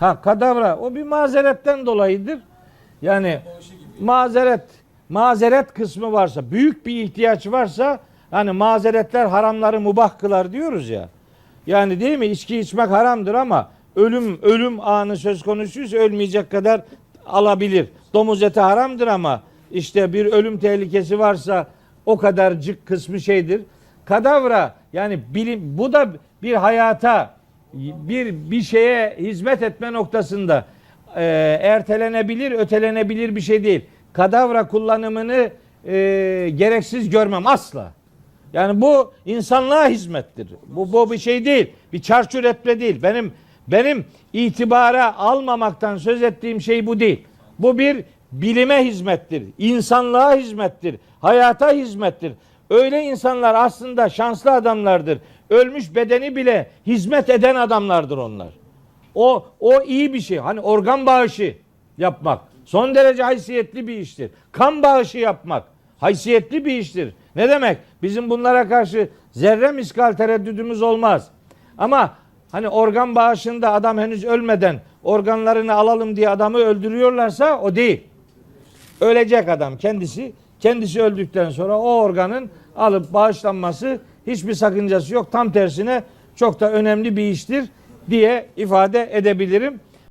Ha kadavra o bir mazeretten dolayıdır. Yani mazeret mazeret kısmı varsa, büyük bir ihtiyaç varsa hani mazeretler haramları mubah kılar diyoruz ya. Yani değil mi? İçki içmek haramdır ama ölüm ölüm anı söz konusuysa ölmeyecek kadar alabilir. Domuz eti haramdır ama işte bir ölüm tehlikesi varsa o kadarcık kısmı şeydir. Kadavra yani bilim bu da bir hayata bir bir şeye hizmet etme noktasında e, ertelenebilir, ötelenebilir bir şey değil. Kadavra kullanımını e, gereksiz görmem asla. Yani bu insanlığa hizmettir. Bu, bu bir şey değil. Bir çarçur etme değil. Benim benim itibara almamaktan söz ettiğim şey bu değil. Bu bir bilime hizmettir. insanlığa hizmettir. Hayata hizmettir. Öyle insanlar aslında şanslı adamlardır. Ölmüş bedeni bile hizmet eden adamlardır onlar. O o iyi bir şey. Hani organ bağışı yapmak son derece haysiyetli bir iştir. Kan bağışı yapmak haysiyetli bir iştir. Ne demek? Bizim bunlara karşı zerre miskal tereddüdümüz olmaz. Ama hani organ bağışında adam henüz ölmeden organlarını alalım diye adamı öldürüyorlarsa o değil. Ölecek adam kendisi. Kendisi öldükten sonra o organın alıp bağışlanması hiçbir sakıncası yok. Tam tersine çok da önemli bir iştir diye ifade edebilirim.